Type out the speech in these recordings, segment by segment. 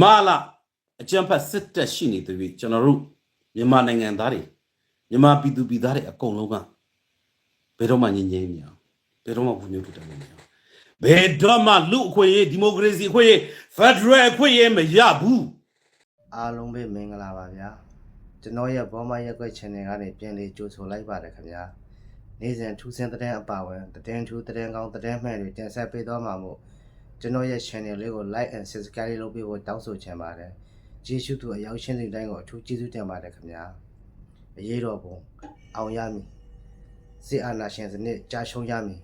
မာလာအကြံဖတ်စစ်တက်ရှိနေသည်ကျွန်တော်တို့မြန်မာနိုင်ငံသားတွေမြန်မာပြည်သူပြည်သားတွေအကုန်လုံးကဘယ်တော့မှငြင်းငြင်းမရအောင်ဘယ်တော့မှဘူးမျိုးထူတယ်မရအောင်ဘယ်တော့မှလူအခွင့်အရေးဒီမိုကရေစီအခွင့်အရေးဖက်ဒရယ်အခွင့်အရေးမရဘူးအားလုံးပဲမင်္ဂလာပါဗျာကျွန်တော်ရဲ့ဘောမရက်ွက် channel ကနေပြန်လေးကြိုဆိုလိုက်ပါတယ်ခင်ဗျာနေ့စဉ်ထူးဆန်းတဲ့တဲ့အပါဝင်တဲ့ထူးတဲ့ကောင်းတဲ့မှန်တွေတင်ဆက်ပေးသွားမှာမို့ ကျွန်တော်ရဲ့ channel လေးကို like and subscribe လုပ်ပေးဖို့တောင်းဆိုချင်ပါတယ်ကျေးဇူးတူအရောက်ရှင်းတဲ့တိုင်းကိုအထူးကျေးဇူးတင်ပါတယ်ခင်ဗျာအရေးတော်ပုံအောင်ရမည်စစ်အာဏာရှင်စနစ်ကြာရှုံးရမည်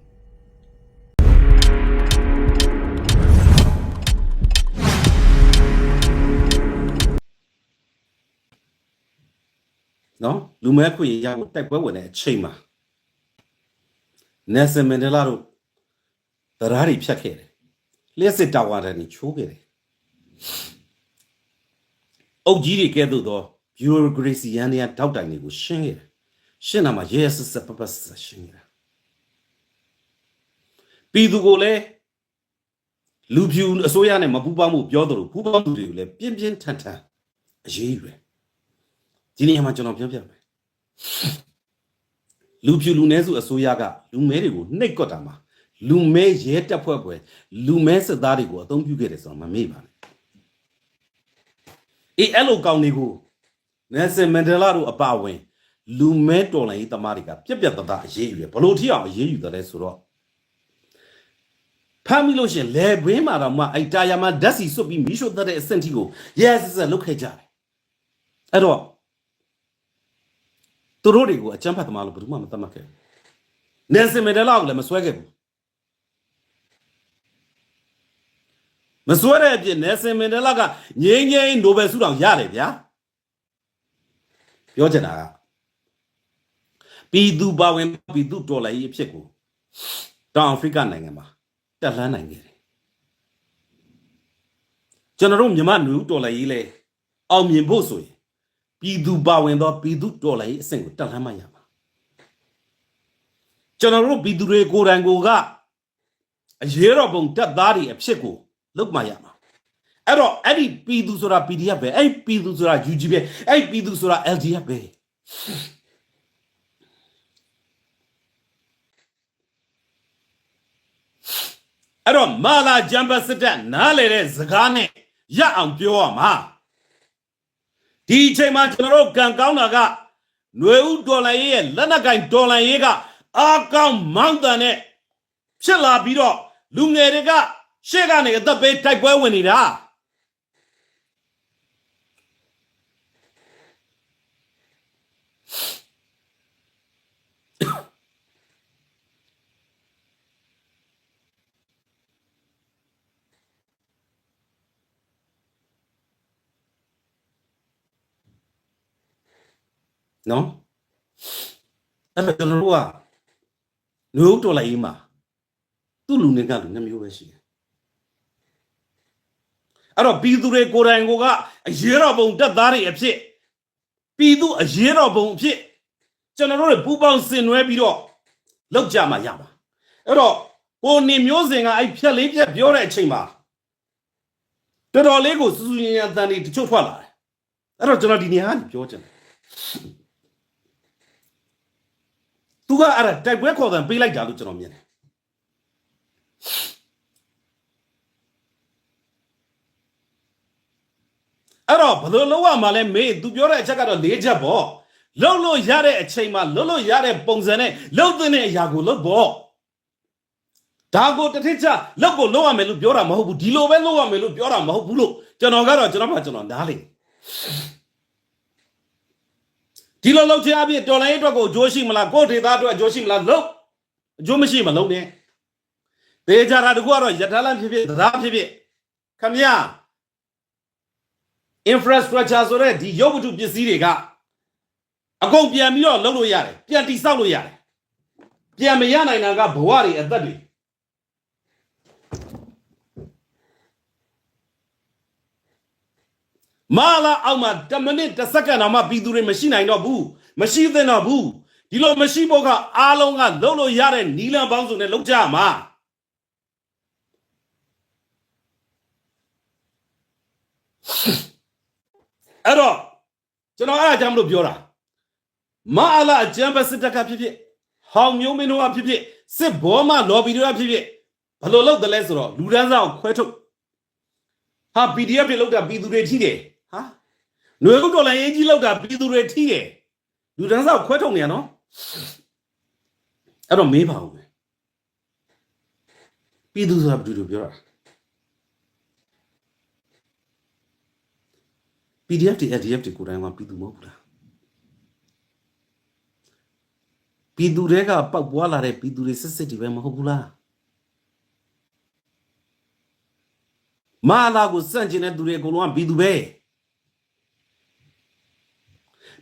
နော်လူမဲခွင့်ရဖို့တိုက်ပွဲဝင်တဲ့အချိန်မှာနယ်ဆန်မန်ဒလာတို့တရားတွေဖြတ်ခဲ့တယ် လျှက်စစ်တာဝါဒတွေချိုးခဲ့တယ်အုပ်ကြီးတွေကဲ့သို့သော bureaucracy ရန်တွေကတောက်တိုင်တွေကိုရှင်းခဲ့တယ်ရှင်းတာမှာရဲရဲဆက်ဆက်ပပဆက်ဆက်ရှင်းခဲ့တာပြည်သူကိုလည်းလူဖြူအစိုးရနဲ့မပူးပေါင်းမှုပြောသလိုပူးပေါင်းသူတွေကိုလည်းပြင်းပြင်းထန်ထန်အရေးယူတယ်ဒီနေရာမှာကျွန်တော်ပြောပြမယ်လူဖြူလူနည်းစုအစိုးရကလူမဲတွေကိုနှိပ်ကွက်တာမှာ လူမဲရဲတပ်ဖွဲ့ပွဲလူမဲစစ်သားတွေကိုအသုံးပြုခဲ့တယ်ဆိုတော့မမေ့ပါနဲ့အေးအဲ့လိုကောင်းတွေကိုနယ်ဆန်မန်ဒလာတို့အပါအဝင်လူမဲတော်လိုင်းရေးသမားတွေကပြက်ပြက်တသားအရေးယူတယ်ဘလို့ထိအောင်အရေးယူတယ်လဲဆိုတော့ဖမ်းမိလို့ရှရင်လေဘင်းမှာတော့မှအိုက်တာယာမှာဓာတ်စီစွတ်ပြီးမိရှို့တတ်တဲ့အဆင့်ထိကိုရဲဆက်ဆက်လုပ်ခဲ့ကြတယ်အဲ့တော့သူတို့တွေကိုအကြမ်းဖက်သမားလို့ဘယ်သူမှမသတ်မှတ်ခဲ့ဘူး။နယ်ဆင်မန်ဒလာကိုလည်းမဆွဲခဲ့ဘူး။ မဆွဲတဲ့အပြင်နယ်ဆင်မန်ဒလာကငြိမ်းငြိမ်းနိုဘယ်ဆုတောင်ရတယ်ဗျာ။ပြောချင်တာကပြည်သူပါဝင်ပြည်သူတော်လှန်ရေးအဖြစ်ကိုတောင်အာဖရိကနိုင်ငံမှာတက်လှမ်းနိုင်ခဲ့တယ်။ကျွန်တော်တို့မြန်မာလူတော်လှန်ရေးလဲအောင်မြင်ဖို့ဆိုရင်ပြည်သူပါဝင်သောပြည်သူတော်လှန်ရေးအဆင့်ကိုတက်လှမ်းမှရမှာကျွန်တော်တို့ပြည်သူတွေကိုယ်တိုင်ကိုကအရေးတော်ပုံတက်သားတွေအဖြစ်ကို လုပ်မှရမှာအဲ့တော့အဲ့ဒီပြည်သူဆိုတာ PDF ပဲအဲ့ဒီပြည်သူဆိုတာ UG ပဲအဲ့ဒီပြည်သူဆိုတာ LDF ပဲအဲ့တော့မာလာဂျမ်ဘတ်စတက်နားလေတဲ့စကားနဲ့ရအောင်ပြောရမှာဒီအချိန်မှာကျွန်တော်တို့ကံကောင်းတာကຫນွေဥဒေါ်လာရေးရဲ့လက်နက်ကင်ဒေါ်လာရေးကအာကောင်းမောင်းတန်နဲ့ဖြစ်လာပြီးတော့လူငယ်တွေက ရှေ့ကနေအသက်ပေးတိုက်ပွဲဝင်နေတာနော်အဲ့တော့ကျွန်တော်တို့ကຫນွေဥဒေါ်လာရေးမှာသူ့လူငယ်ကလူနှစ်မျိုးပဲရှိတယ် အဲ့တော့ပြည်သူတွေကိုယ်တိုင်ကိုကအရေးတော်ပုံတက်သားတွေအဖြစ်ပြည်သူအရေးတော်ပုံအဖြစ်ကျွန်တော်တို့တွေပူပေါင်းဆင်နွှဲပြီးတော့လောက်ကြမှာရမှာအဲ့တော့ကိုနေမျိုးစင်ကအဲ့ဖြက်လေးဖြက်ပြောတဲ့အချိန်မှာတော်တော်လေးကိုစူးစူးညံ့ညံ့အတန်တွေတချို့ထွက်လာတယ်အဲ့တော့ကျွန်တော်ဒီနေရာကနေပြောချင်တယ်သူကအဲ့ဒါတိုက်ပွဲခေါ်တယ်ပေးလိုက်တာလို့ကျွန်တော်မြင်တယ် အဲ့တော့ဘယ်လိုလုပ်ရမှာလဲမေးသူပြောတဲ့အချက်ကတော့၄ချက်ပေါ့လှုပ်လို့ရတဲ့အချိန်မှာလှုပ်လို့ရတဲ့ပုံစံနဲ့လှုပ်တဲ့အရာကိုလှုပ်ပေါ့ဒါကိုတစ်ထစ်ချလှုပ်ကိုလှုပ်ရမယ်လို့ပြောတာမဟုတ်ဘူးဒီလိုပဲလှုပ်ရမယ်လို့ပြောတာမဟုတ်ဘူးလို့ကျွန်တော်ကတော့ကျွန်တော်မှကျွန်တော်နားလေဒီလိုလှုပ်ချင်အပြင်တော်လိုင်းအတွက်ကိုအကျိုးရှိမလားကိုယ့်ဒေသအတွက်အကျိုးရှိမလားလှုပ်အကျိုးမရှိမလုံးနဲ့ဒေကြတာတကူကတော့ယထာလန်ဖြစ်ဖြစ်သရားဖြစ်ဖြစ်ခမရ infrastructure ဆိုတဲ့ဒီရုပ်ဝတ္ထုပစ္စည်းတွေကအကုန်ပြန်ပြီးတော့လုပ်လို့ရတယ်ပြန်တိဆောက်လို့ရတယ်ပြန်မရနိုင်တာကဘဝတွေအသက်တွေမာလာအောက်မှာ10မိနစ်10စက္ကန့်တော့မှပြည်သူတွေမရှိနိုင်တော့ဘူးမရှိသင့်တော့ဘူးဒီလိုမရှိဖို့ကအားလုံးကလုပ်လို့ရတဲ့နီလန်ပေါင်းစုံနဲ့လုပ်ကြမှာ တော်အဲ့အကြောင်းမလို့ပြောတာမအားလာအကြံဖက်စစ်တပ်ကဖြစ်ဖြစ်ဟောင်မျိုးမင်းတို့ကဖြစ်ဖြစ်စစ်ဘောမလော်ဘီတွေကဖြစ်ဖြစ်ဘယ်လိုလုပ်တယ်လဲဆိုတော့လူဒန်းစားကိုခွဲထုတ်ဟာ PDF တွေလောက်တာပြည်သူတွေထိတယ်ဟာຫນွေကုတ်တော်လည်းအကြီးလောက်တာပြည်သူတွေထိတယ်လူဒန်းစားကိုခွဲထုတ်နေရနော်အဲ့တော့မေးပါဦးမယ်ပြည်သူဆိုတာဘယ်သူတို့ပြောတာ PDF တွေ ADF တွေကိုယ်တိုင်ကပြည်သူမဟုတ်ဘူးလားပြည်သူတွေကပောက်ပွားလာတဲ့ပြည်သူတွေစစ်စစ်တွေပဲမဟုတ်ဘူးလားမလာကိုစန့်ကျင်တဲ့သူတွေအကုန်လုံးကပြည်သူပဲ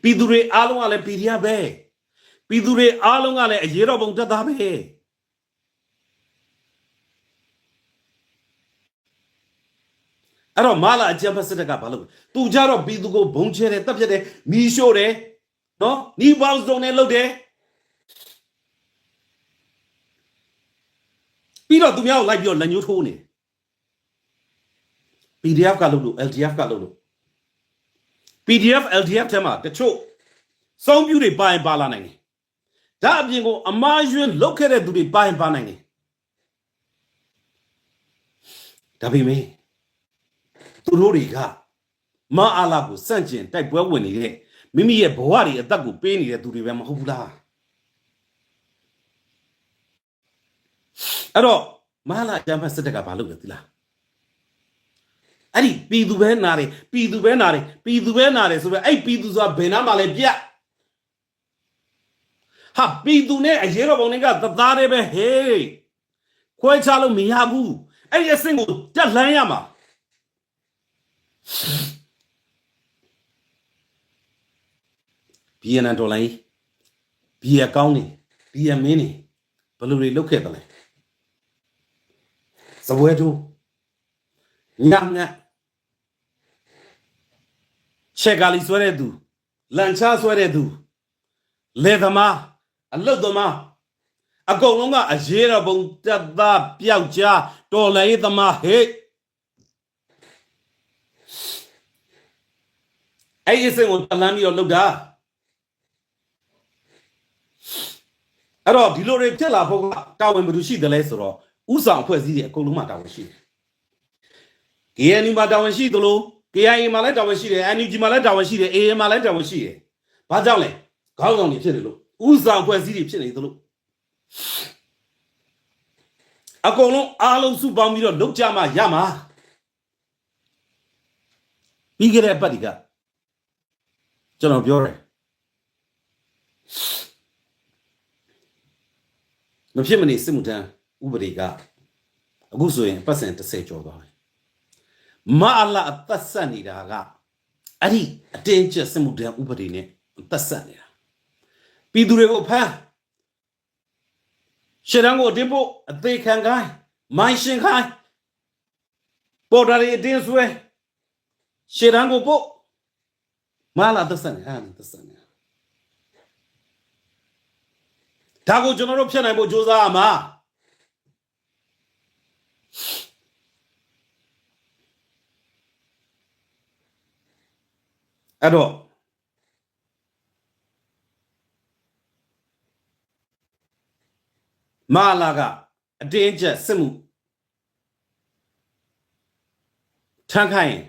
ပြည်သူတွေအားလုံးကလည်း PDF ပဲပြည်သူတွေအားလုံးကလည်းအရေးတော်ပုံတက်သားပဲ အဲ့တော့မလာအကြံဖက်စစ်တပ်ကဘာလုပ်လဲသူကြတော့ပြည်သူကိုဘုံချဲတယ်တပ်ဖြတ်တယ်မီးရှို့တယ်နော်နီးပေါင်းစုံနဲ့လုပ်တယ်ပြီးတော့သူများကိုလိုက်ပြီးတော့လက်ညှိုးထိုးနေတယ် PDF ကလုပ်လို့ LDF ကလုပ်လို့ PDF LDF ထဲမှာတချို့စောင်းပြူတွေပါရင်ပါလာနိုင်တယ်ဒါအပြင်ကိုအမားယွန်းလုတ်ခဲ့တဲ့သူတွေပါရင်ပါနိုင်တယ်ဒါပေမဲ့ သူတို့တွေကမအားလာကိုစန့်ကျင်တိုက်ပွဲဝင်နေတဲ့မိမိရဲ့ဘဝတွေအသက်ကိုပေးနေတဲ့သူတွေပဲမဟုတ်ဘူးလားအဲ့တော့မဟာလာကျမ်းဖတ်စစ်တက်ကဘာလုပ်လဲသီလားအဲ့ဒီပြည်သူပဲနာတယ်ပြည်သူပဲနာတယ်ပြည်သူပဲနာတယ်ဆိုတော့အဲ့ပြည်သူဆိုတာဘယ်နာမှလဲပြတ်ဟာပြည်သူနဲ့အရေးတော်ပုံတွေကသသားတွေပဲဟေးခွဲခြားလို့မရဘူးအဲ့ဒီအဆင့်ကိုတက်လှမ်းရမှာ ဘီယန်ဒေါ်လာကြီးဘီယကောင်းနေဘီယမင်းနေဘယ်လိုတွေလုပ်ခဲ့တယ်လဲစပွဲတို့ညံ့ညံ့ချက်ကလီဆွဲတဲ့သူလန်ချာဆွဲတဲ့သူလေသမားအလုတ်သမားအကုန်လုံးကအရေးတော်ပုံတက်သားပျောက်ကြားတော်လည်းရေးသမားဟေ့ အဲ့ဒီအစင်ကိုတလန်းပြီးတော့လှုပ်တာအဲ့တော့ဒီလိုတွေဖြစ်လာဖို့ကတာဝန်ဘယ်သူရှိတယ်လဲဆိုတော့ဥဆောင်အဖွဲ့အစည်းတွေအကုန်လုံးမှာတာဝန်ရှိတယ် KNU မှာတာဝန်ရှိသလို KIA မှာလည်းတာဝန်ရှိတယ် NUG မှာလည်းတာဝန်ရှိတယ် AA မှာလည်းတာဝန်ရှိတယ်။ဘာကြောင့်လဲ။ခေါင်းဆောင်တွေဖြစ်နေလို့ဥဆောင်ဖွဲ့စည်းတွေဖြစ်နေသလိုအကုန်လုံးအားလုံးစုပေါင်းပြီးတော့လုပ်ကြမှရမှာ။ပြီးခဲ့တဲ့အပတ်ဒီက ကျွန်တော်ပြောတယ်မဖြစ်မနေစစ်မှုထမ်းဥပဒေကအခုဆိုရင်ပတ်စံ30ကျော်သွားပြီမအလာအသက်ဆက်နေတာကအဲ့ဒီအတင်းကျပ်စစ်မှုတန်းဥပဒေနဲ့အသက်ဆက်နေတာပြည်သူတွေကိုဖမ်းရှေ့တန်းကိုအတင်းဖို့အသေးခံခိုင်းမိုင်းရှင်ခိုင်းပေါ်တာတွေအတင်းဆွဲရှေ့တန်းကိုပို့ မအလာအသက်ဆက်နေအဲ့ဒါသက်ဆက်နေတာဒါကိုကျွန်တော်တို့ဖြတ်နိုင်ဖို့ကြိုးစားရမှာအဲ့တော့မာလာကအတင်းကျပ်စစ်မှုထမ်းခိုင်းရင်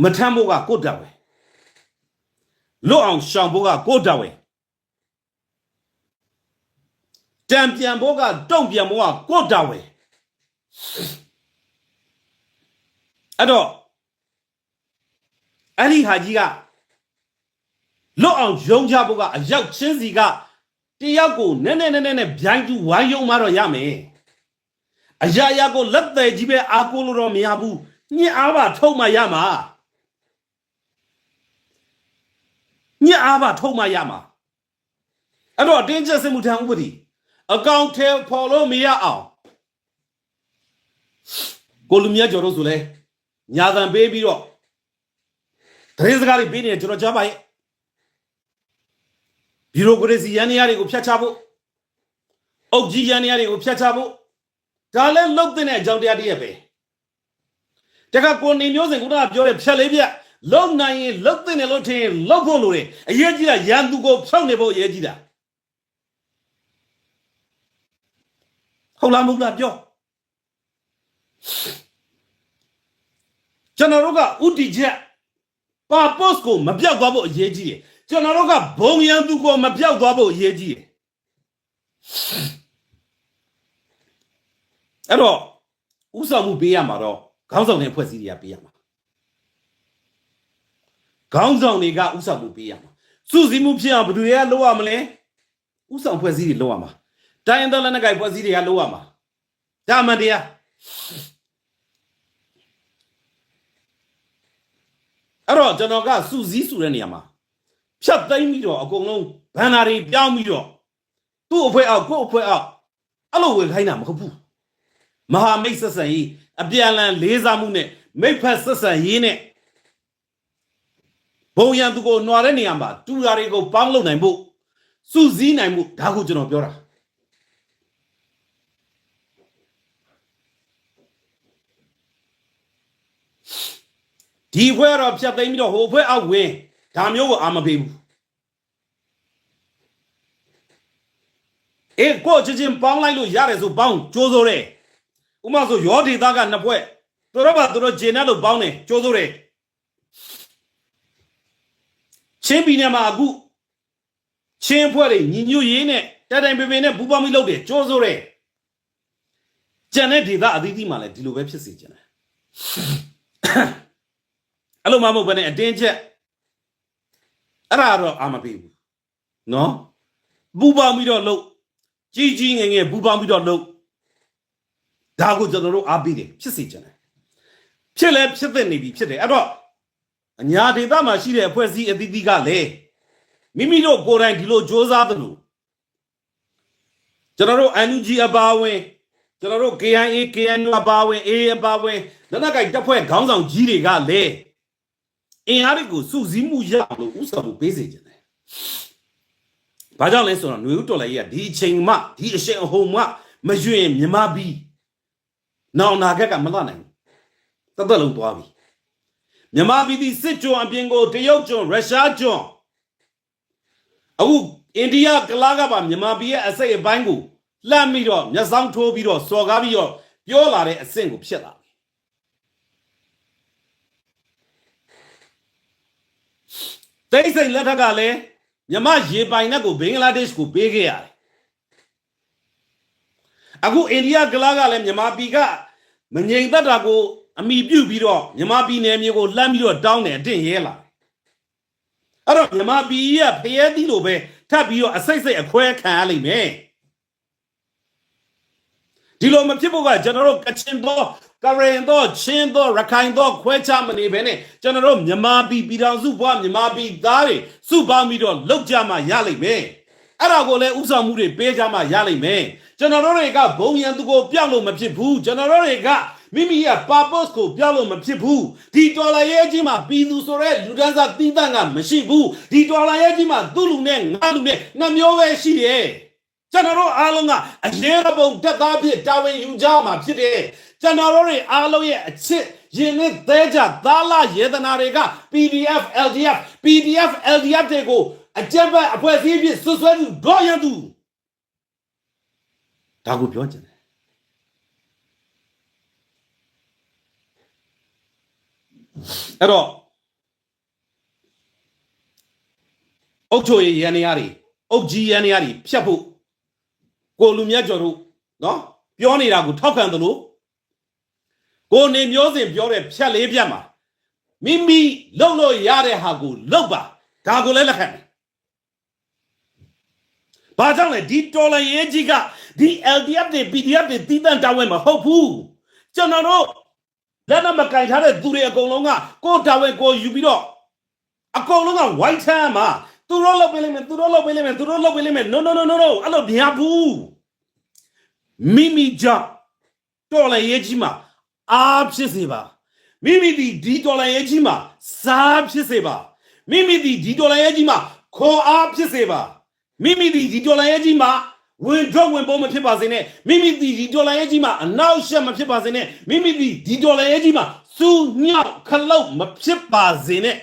မထမ်းဖို့ကကိုယ့်တော်ပဲလွတ်အောင်ရှောင်ဖို့ကကိုယ့်တော်ပဲတံပြန်ဖို့ကတုံ့ပြန်ဖို့ကကိုယ့်တော်ပဲအဲ့တော့အဲ့ဒီဟာကြီးကလွတ်အောင်ယုံကြဖို့ကအရောက်ချင်းစီကတယောက်ကိုနည်းနည်းနည်းနည်းနဲ့ဗျိုင်းကျူဝိုင်းယုံမှတော့ရမယ်အရာရာကိုလက်သေးကြီးပဲအားကိုးလို့တော့မရဘူးညစ်အားပါထုတ်မှရမှာ ညစ်အားပါထုတ်မှရမှာအဲ့တော့အတင်းကျပ်စစ်မှုထမ်းဥပဒေအကောင့်ထဲပေါ်လို့မရအောင်ကိုလူမြတ်ကျော်တို့ဆိုလဲညာတန်ပေးပြီးတော့တရေစကားတွေပေးနေတယ်ကျွန်တော်ကြားပါရဲ့ဘီရိုကရေစီရန်နေရတွေကိုဖျက်ချဖို့အုပ်ကြီးရန်နေရတွေကိုဖျက်ချဖို့ဒါလည်းလုတ်တဲ့အကြောင်းတရားတည်းရဲ့ပဲတခါကိုနေမျိုးစင်ခုနကပြောတဲ့ဖြက်လေးပြ လုံနိုင်ရင်လုံတဲ့တယ်လို့ထင်ရင်လုံဖို့လိုတယ်အရေးကြီးတာရန်သူကိုဖြောက်နေဖို့အရေးကြီးတာဟုတ်လားမဟုတ်လားပြောကျွန်တော်တို့ကဥတီချက်ပါပေါ့စ်ကိုမပြောက်သွားဖို့အရေးကြီးတယ်ကျွန်တော်တို့ကဘုံရန်သူကိုမပြောက်သွားဖို့အရေးကြီးတယ်အဲ့တော့ဥဆောင်မှုပေးရမှာတော့ခေါင်းဆောင်တဲ့ဖွဲ့စည်းတွေကပေးရမှာ ခေါင်းဆောင်တွေကဥဆောင်မှုပေးရမှာစုစည်းမှုဖြစ်အောင်ဘယ်သူတွေကလုပ်ရမလဲဥဆောင်ဖွဲ့စည်းတွေလုပ်ရမှာတိုင်းရင်းသားလက်နက်ကိုင်ဖွဲ့စည်းတွေကလုပ်ရမှာဒါမှန်တရားအဲ့တော့ကျွန်တော်ကစုစည်းစုတဲ့နေရာမှာဖြတ်သိမ်းပြီးတော့အကုန်လုံးဘန်နာတွေပြောင်းပြီးတော့သူ့အဖွဲအောက်ကိုယ့်အဖွဲအောက်အဲ့လိုဝင်ခိုင်းတာမဟုတ်ဘူးမဟာမိတ်ဆက်ဆံရေးအပြန်အလှန်လေးစားမှုနဲ့မိတ်ဖက်ဆက်ဆံရေးနဲ့ ဘုံရန်သူကိုနှွာတဲ့နေရာမှာတူရာတွေကိုပေါင်းလုပ်နိုင်ဖို့စုစည်းနိုင်မှုဒါကိုကျွန်တော်ပြောတာဒီဘွဲတော့ဖြတ်သိမ်းပြီးတော့ဟိုဘွဲအောက်ဝင်ဒါမျိုးကိုအာမပေးဘူးအေးကိုချင်းချင်းပေါင်းလိုက်လို့ရတယ်ဆိုပေါင်းကြိုးစိုးတယ်ဥပမာဆိုရောဒေတာကနှစ်ဖွဲ့သူတို့ဘာသူတို့ဂျင်းနဲ့လို့ပေါင်းတယ်ကြိုးစိုးတယ် ချင်းပြည်နယ်မှာအခုချင်းဖွဲ့တွေညီညွတ်ရေးနဲ့တိုင်တိုင်ပင်ပင်နဲ့ဘူပေါင်းပြီးလုပ်တယ်ကြိုးစိုးတယ်ကျန်တဲ့ဒေတာအသီးသီးမှာလည်းဒီလိုပဲဖြစ်စေချင်တယ်အဲ့လိုမှမဟုတ်ဘဲနဲ့အတင်းချက်အဲ့ဒါတော့အာမပေးဘူးနော်ဘူပေါင်းပြီးတော့လုပ်ကြီးကြီးငယ်ငယ်ဘူပေါင်းပြီးတော့လုပ်ဒါကိုကျွန်တော်တို့အားပေးတယ်ဖြစ်စေချင်တယ်ဖြစ်လဲဖြစ်တဲ့နေပြီဖြစ်တယ်အဲ့တော့ အညာဒေသမှာရှိတဲ့အဖွဲ့အစည်းအသီးသီးကလည်းမိမိတို့ကိုယ်တိုင်ဒီလိုစ조사သလိုကျွန်တော်တို့ NUG အပါအဝင်ကျွန်တော်တို့ KIA KNU အပါအဝင် AA အပါအဝင်လက်နက်ကိုင်တပ်ဖွဲ့ခေါင်းဆောင်ကြီးတွေကလည်းအင်အားတွေကိုစုစည်းမှုရအောင်လို့ဥဆောင်မှုပေးစေချင်တယ်။ဘာကြောင့်လဲဆိုတော့ຫນွေဦးတော်လည်းကြီးကဒီအချိန်မှဒီအရှိန်အဟုန်မှမရွင်မြမပြီး နောင်နာခက်ကမလှနိုင်ဘူးတသက်လုံးသွားပြီ မြမပြည်သည်စစ်ကြွအပြင်ကိုတရုတ်ကျွန်းရုရှားကျွန်းအခုအိန္ဒိယကလာကပါမြမပြည်ရဲ့အစိတ်အပိုင်းကိုလှမ်းပြီးတော့မျက်စောင်းထိုးပြီးတော့စော်ကားပြီးတော့ပြောလာတဲ့အဆင့်ကိုဖြစ်လာပြီတိတ်ဆိတ်လက်ထက်ကလည်းမြမရေပိုင်နဲ့ကိုဘင်္ဂလားဒေ့ရှ်ကိုပေးခဲ့ရတယ်အခုအိန္ဒိယကလာကလည်းမြန်မာပြည်ကမငြိမ်သက်တာကို အမိပြုတ်ပြီးတော့မြန်မာပြည်နယ်မျိုးကိုလှမ်းပြီးတော့တောင်းတယ်အတင်းရဲလာအဲ့တော့မြန်မာပြည်ကဖျဲသီးလိုပဲထပ်ပြီးတော့အစိတ်စိတ်အခွဲခံရလိမ့်မယ်ဒီလိုမဖြစ်ဖို့ကကျွန်တော်တို့ကချင်တော့ကရင်တော့ချင်းတော့ရခိုင်တော့ခွဲခြားမနေဘဲနဲ့ကျွန်တော်တို့မြန်မာပြည်ပြည်တော်စုဘွားမြန်မာပြည်သားတွေစုပေါင်းပြီးတော့လောက်ကြမှာရလိမ့်မယ်အဲ့ဒါကိုလည်းဥဆောင်မှုတွေပေးကြမှာရလိမ့်မယ်ကျွန်တော်တို့တွေကဘုံရန်သူကိုပြောက်လို့မဖြစ်ဘူးကျွန်တော်တို့တွေက မိမိရဲ့ purpose ကိုပြောက်လို့မဖြစ်ဘူးဒီဒေါ်လာရဲ့အကြီးမှာပြည်သူဆိုတဲ့လူဒန်းစားတီးတန့်ကမရှိဘူးဒီဒေါ်လာရဲ့အကြီးမှာသူ့လူနဲ့ငါလူနဲ့နှမျိုးပဲရှိတယ်ကျွန်တော်တို့အားလုံးကအရေးရပုံတက်သားဖြစ်တာဝန်ယူကြမှာဖြစ်တယ်ကျွန်တော်တို့တွေအားလုံးရဲ့အချစ်ရင်နဲ့သဲကြသားလာယေဒနာတွေက PDF LDF PDF LDF တွေကိုအကြက်ဘက်အဖွဲ့အစည်းဖြစ်ဆွဆွဲသူဒေါ်ရန်သူဒါကိုပြောချင်တယ် အဲ့တော့အုတ်ချိုရရန်နေရတွေအုတ်ကြီးရန်နေရတွေဖြတ်ဖို့ကိုလူမြတ်ကျော်တို့နော်ပြောနေတာကိုထောက်ခံသလိုကိုနေမျိုးစင်ပြောတဲ့ဖြတ်လေးဖြတ်မှာမိမိလှုပ်လို့ရတဲ့ဟာကိုလှုပ်ပါဒါကိုလည်းလက်ခံတယ်ဘာကြောင့်လဲဒီတော်လန်ရေးကြီးကဒီ LDF တွေ PDF တွေတီးတန့်တာဝန်မဟုတ်ဘူးကျွန်တော်တို့ လက်နက်မကင်ထားတဲ့သူတွေအကုန်လုံးကကိုယ်တာဝန်ကိုယူပြီးတော့အကုန်လုံးက white tan မှာသူတို့လောက်ပေးလိမ့်မယ်သူတို့လောက်ပေးလိမ့်မယ်သူတို့လောက်ပေးလိမ့်မယ် no no no no no အဲ့လိုမရဘူးမိမိကြောင့်တော်လန်ရေးကြီးမှာအားဖြစ်စေပါမိမိဒီဒီတော်လန်ရေးကြီးမှာစားဖြစ်စေပါမိမိဒီဒီတော်လန်ရေးကြီးမှာခေါ်အားဖြစ်စေပါမိမိဒီဒီတော်လန်ရေးကြီးမှာ ဝင်တော့ဝင်ပေါ်မဖြစ်ပါစေနဲ့မိမိဒီဒီဒေါ်လာရဲ့ကြီးမှာအနောက်ရှက်မဖြစ်ပါစေနဲ့မိမိဒီဒီဒေါ်လာရဲ့ကြီးမှာစူးညောက်ခလုတ်မဖြစ်ပါစေနဲ့